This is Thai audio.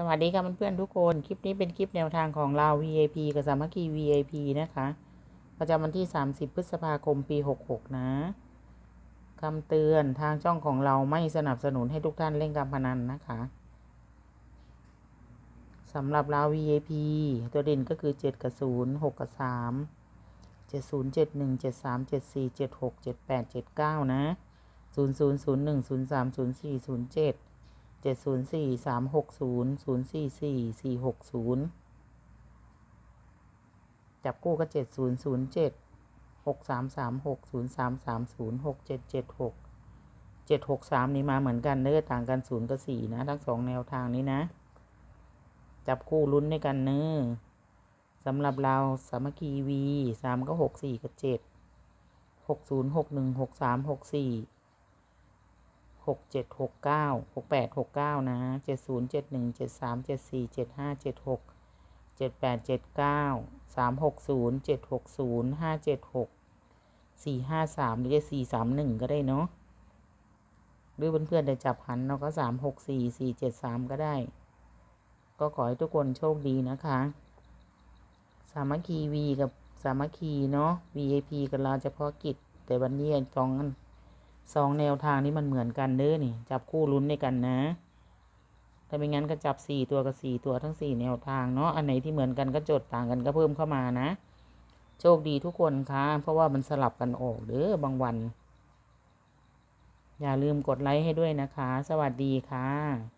สวัสดีค่ะเพื่อนๆทุกคน คลิปนี้เป็นคลิปแนวทางของเรา VAP กับสามัคคี VAP นะคะ ประจำวันที่ 30 พฤษภาคม ปี 66 นะคำเตือนทางช่องของเราไม่สนับสนุนให้ทุกท่านเล่นการพนันนะคะสำหรับเรา VAP ตัวเด่นก็คือ 7 กับ 0 6 กับ 3 7 0 7 1 7 3 7 4 7 6 7 8 7 9 นะ 0 0 0 1 0 3 0 4 0 7 เจ็ดศูนย์สี่สามหกศูนย์ศูนย์สี่สี่สี่หกศูนย์จับกู้ก็เจ็ดศูนย์ศูนย์เจ็ดหกสามสามหกศูนย์สามสามศูนย์หกเจ็ดเจ็ดหกเจ็ดหกสามนี่มาเหมือนกันเนื้อต่างกันศูนย์กับสี่นะ ทั้งสองแนวทางนี้นะ จับคู่ลุ้นด้วยกันเนื้อสำหรับเราสามัคคีวีสามก็หกสี่กับเจ็ดหกศูนย์หกหนึ่งหกสามหกสี่ หกเจ็ดหกเก้าหกแปดหกเก้านะเจ็ดศูนย์เจ็ดหนึ่งเจ็ดสามเจ็ดสี่เจ็ดห้าเจ็ดหกเจ็ดแปดเจ็ดเก้าสามหกศูนย์เจ็ดหกศูนย์ห้าเจ็ดหกสี่ห้าสามหรือจะสี่สามหนึ่งก็ได้เนาะหรือเพื่อนๆได้จับหันเราก็สามหกสี่สี่เจ็ดสามก็ได้ ก็ขอให้ทุกคนโชคดีนะคะ สามัคคีวีกับสามัคคีเนาะ VIP กับเราเฉพาะกิจ แต่วันนี้สองอัน สองแนวทางนี้มันเหมือนกันเด้อนี่ จับคู่ลุ้นในกันนะ ถ้าไม่งั้นก็จับสี่ตัวกับสี่ตัวทั้งสี่แนวทางเนาะ อันไหนที่เหมือนกันก็จดต่างกันก็เพิ่มเข้ามานะ โชคดีทุกคนค่ะ เพราะว่ามันสลับกันออกเด้อบางวัน อย่าลืมกดไลค์ให้ด้วยนะคะ สวัสดีค่ะ